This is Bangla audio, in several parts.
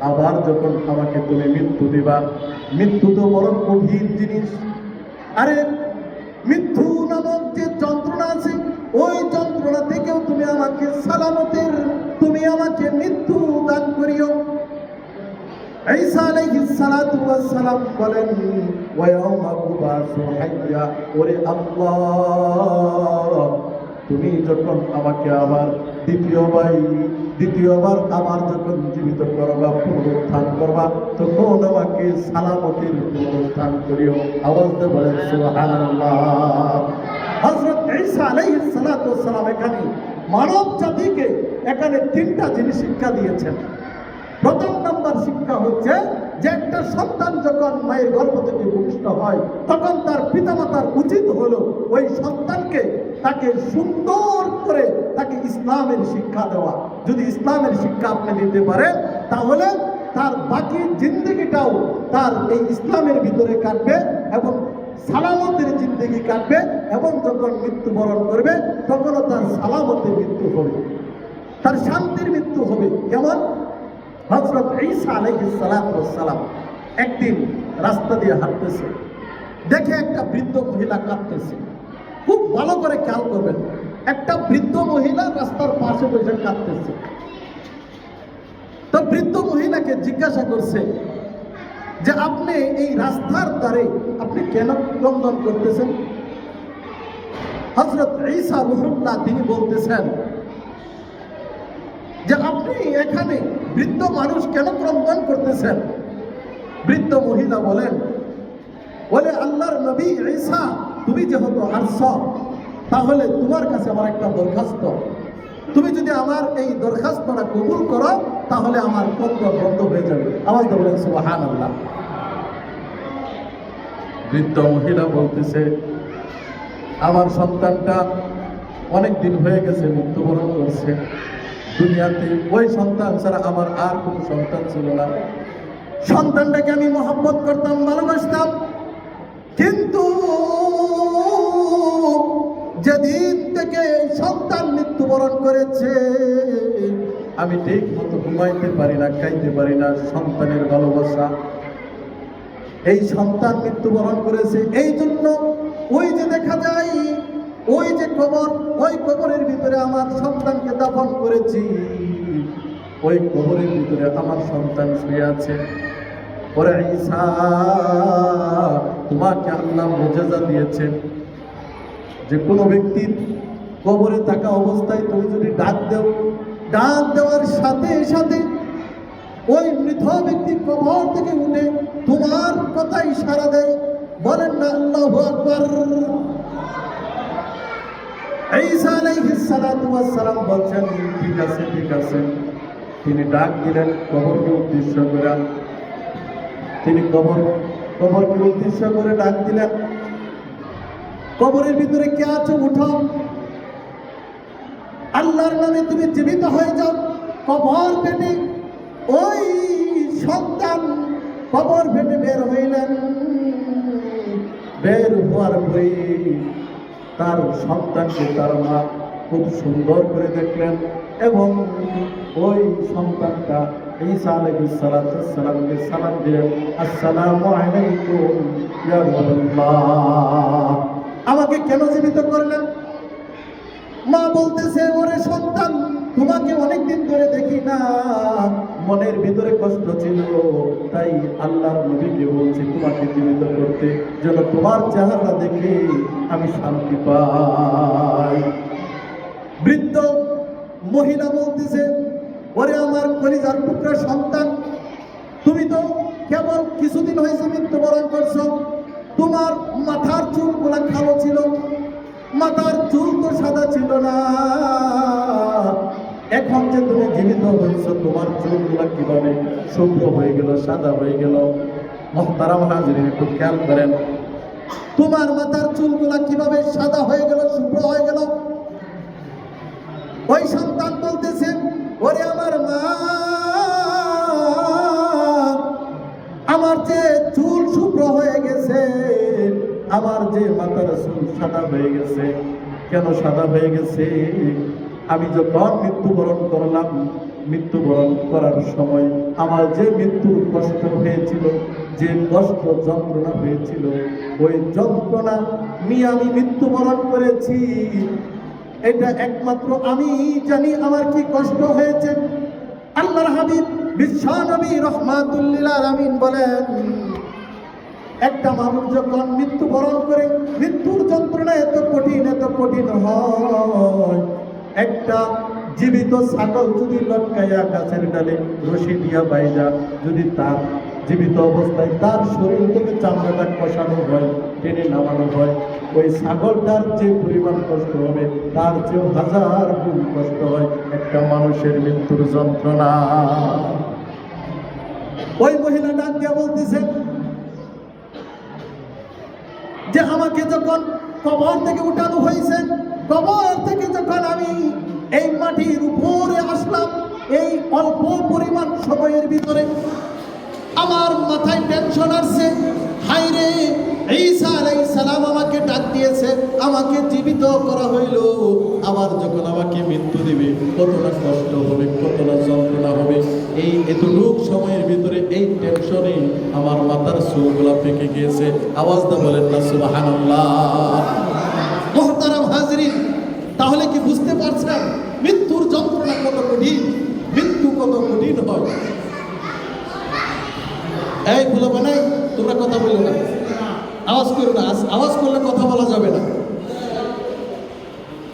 আবার যখন আমাকে তুমি মৃত্যু দিবা। মৃত্যু তো বড় কঠিন জিনিস। আরে, মৃত্যু নামক যে যন্ত্রণা আছে, ওই যন্ত্রণা থেকেও তুমি আমাকে সালামতের, তুমি আমাকে মৃত্যু দান করিও। ঈসা সালাম ওরে তুমি যখন আমাকে আবার দ্বিতীয়বার দ্বিতীয়বার আবার যখন জীবিত করবা তখন আমাকে পুনরুত্থান করিও। আওয়াজ ঈসা সালাতু সালাম এখানে মানব জাতিকে এখানে তিনটা জিনিস শিক্ষা দিয়েছেন। প্রথম নাম্বার শিক্ষা হচ্ছে যে একটা সন্তান যখন মায়ের গর্ভ থেকে ভূমিষ্ঠ হয়, তখন তার পিতামাতার উচিত হলো ওই সন্তানকে তাকে সুন্দর করে তাকে ইসলামের শিক্ষা দেওয়া। যদি ইসলামের শিক্ষা আপনি দিতে পারেন, তাহলে তার বাকি জিন্দগিটাও তার এই ইসলামের ভিতরে কাটবে এবং সালামতের জিন্দগি কাটবে এবং যখন মৃত্যুবরণ করবে, তখনও তার সালামতের মৃত্যু হবে। তার শান্তির মৃত্যু হবে। কেমন? হজরত ঈসা আলাইহিস সালাম একদিন রাস্তা দিয়ে হাঁটতেছে। দেখে একটা বৃদ্ধ মহিলা কাঁদতেছে। খুব ভালো করে খেয়াল করবেন, একটা বৃদ্ধ মহিলা রাস্তার পাশে বসে কাঁদতেছে। বৃদ্ধ মহিলাকে জিজ্ঞাসা করছে যে, আপনি এই রাস্তার দ্বারে আপনি কেন ক্রন্দন করতেছেন? হজরত ঈসা রুহুল্লাহ তিনি বলতেছেন যে, আপনি এখানে বৃদ্ধ মানুষ কেন ক্রন্দন করতেছেন? বৃদ্ধ মহিলা বলেন, বলে, আল্লাহর নবী ঈসা, তুমি যেহেতু আসছ তাহলে তোমার কাছে আমার একটা দরখাস্ত। তুমি যদি আমার এই দরখাস্তটা কবুল করো, তাহলে আমার ক্রন্দন বন্ধ হয়ে যাবে। আওয়াজ দিয়ে বলেন সুবহান আল্লাহ বৃদ্ধ মহিলা বলতেছে, আমার সন্তানটা অনেক দিন হয়ে গেছে, মৃত্যুবরণ করছে। দুনিয়াতে ওই সন্তান ছাড়া আমার আর কোনো সন্তান ছিল না। সন্তানটাকে আমি মহব্বত করতাম, ভালোবাসতাম। কিন্তু যেদিন থেকে সন্তান মৃত্যুবরণ করেছে। আমি ঠিক মতো ঘুমাইতে পারি না, খাইতে পারি না, সন্তানের ভালোবাসা। এই সন্তান মৃত্যুবরণ করেছে এই জন্য ওই যে দেখা যায়, ওই যে কবর ওই কবরের ভিতরে আমার সন্তানকে দাফন করেছি। ওই কবরের ভিতরে আমার সন্তান শুয়ে আছে। পরে ঈসা, তোমাকে আল্লাহ মোজাজা দিয়েছেন। যে কোনো ব্যক্তির কবরে থাকা অবস্থায় তুমি যদি ডাক দেও, ডাক দেওয়ার সাথে সাথে ওই মৃত ব্যক্তি কবর থেকে উঠে তোমার কথাই সারা দেয়। বলেন না, আল্লাহ আকবার। ঈসা আলাইহিস সালাতু ওয়াস সালাম বলছেন, ঠিক আছে ঠিক আছে। তিনি ডাক দিলেন, কবরকে উদ্দেশ্য করে। তিনি কবর, কবরকে উদ্দেশ্য করে ডাক দিলেন। কবরের ভিতরে কে আছে? উঠো আল্লাহর নামে তুমি জীবিত হয়ে যাও। কবর পেটে ওই সন্তান কবর পেটে বের হইলেন। বের হওয়ার পরে তার সন্তানকে তার মা খুব সুন্দর করে দেখলেন এবং ওই সন্তানটা ঈসা আলাইহিস সালাতু সালামকে সালাম দিলেন, আসসালামু আলাইকুম আমাকে কেন জীবিত করলেন? মা বলতেছে, ওরে সন্তান, তোমাকে অনেকদিন ধরে দেখি না। মনের ভিতরে কষ্ট ছিল, তাই আল্লাহর নবীকে বলছি, তোমাকে জীবিত করতে, যেন তোমার চেহারা দেখে আমি শান্তি পাই। বৃদ্ধ মহিলা বলতেছে, ওরে আমার কলিজার টুকরা সন্তান, তুমি তো কেবল কিছুদিন হয়েছে মৃত্যুবরণ করছ। তোমার মাথার চুলগুলা কালো ছিল মাথার চুল তো সাদা ছিল না। এখন যে তুমি জীবিত হয়েছ, তোমার চুলগুলা কীভাবে শুভ্র হয়ে গেল, সাদা হয়ে গেল? মহতারাম হাজির একটু খেয়াল করেন। তোমার মাথার চুলগুলা কীভাবে সাদা হয়ে গেল শুভ্র হয়ে গেল? ওই সন্তান বলতেছে, ওরে আমার মা, আমার যে চুল শুভ্র হয়ে গেছে আমার যে মাথার চুল সাদা হয়ে গেছে, কেন সাদা হয়ে গেছে? আমি যখন মৃত্যুবরণ করলাম, মৃত্যুবরণ করার সময় আমার যে মৃত্যুর কষ্ট হয়েছিল, যে কষ্ট যন্ত্রণা হয়েছিল, ওই যন্ত্রণা নিয়ে আমি মৃত্যুবরণ করেছি। এটা একমাত্র আমি জানি আমার কি কষ্ট হয়েছে। আল্লাহর হাবিব বিশ্বনবী রহমাতুল্লিল আলামিন বলেন একটা মানুষ যখন মৃত্যুবরণ করে, মৃত্যুর যন্ত্রণা এত কঠিন এত কঠিন হয়। একটা জীবিত ছাগল যদি লটকাইয়া গাছের ডালে রশি দিয়া বাইরা যদি তার জীবিত অবস্থায় তার শরীর থেকে চামড়াটা কষানো হয়, টেনে নামানো হয়, ওই ছাগলটার যে পরিমাণ কষ্ট হবে, তার চেয়েও হাজার গুণ কষ্ট হয় একটা মানুষের মৃত্যুর যন্ত্রণা। ওই মহিলা ডাক দিয়া বলতেছেন যে আমাকে যখন কবর থেকে উঠানো হয়েছে, কবর থেকে যখন আমি এই মাটির উপরে আসলাম, এই অল্প পরিমাণ সময়ের ভিতরে আমার মাথায় টেনশন আসছে। হাই রে ঈসা আলাইহিস সালাম আমাকে ডাক দিয়েছে, আমাকে জীবিত করা হইল। আবার যখন আমাকে মৃত্যু দিবে, কতটা কষ্ট হবে, কতটা যন্ত্রণা হবে, এই এতটুক সময়ের ভিতরে এই টেনশনে আমার মাথার চুলগুলা পেকে গিয়েছে। আওয়াজ দা বলেন না, সুবহানাল্লাহ। মহতারাম হাজরিন, তাহলে কি বুঝতে পারছেন মৃত্যুর যন্ত্রণা কত কঠিন? মৃত্যু কত কঠিন হয়? এই বলে বানাই তোমরা কথা বলল না। আওয়াজ করো না আওয়াজ করলে কথা বলা যাবে না।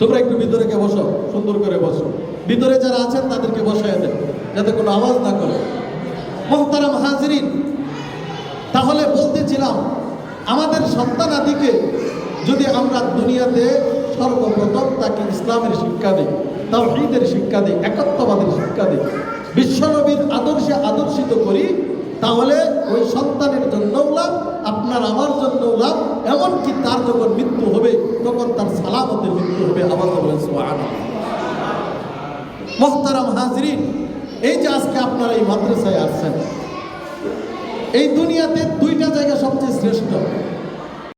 তোমরা একটু ভিতরে কে বসো, সুন্দর করে বসো। ভিতরে যারা আছেন, তাদেরকে বসায় দেন, যাতে কোনো আওয়াজ না করে। মোহতারাম হাজরিন, তাহলে বলতেছিলাম, আমাদের সন্তানাদিকে যদি আমরা দুনিয়াতে সর্বপ্রথম তাকে ইসলামের শিক্ষা দিই, তাওহীদের শিক্ষা দিই, একত্ববাদের শিক্ষা দিই, বিশ্বনবীর আদর্শে আদর্শিত করি তাহলে ওই সন্তানের জন্যও লাভ, আপনার আমার জন্যও লাভ, এমনকি তার যখন মৃত্যু হবে, তখন তার সালামতের মৃত্যু হবে। আবার বলেন মোহতারাম হাজরিন, এই যে আজকে আপনারা এই মাদ্রাসায় আসছেন, এই দুনিয়াতে দুইটা জায়গা সবচেয়ে শ্রেষ্ঠ।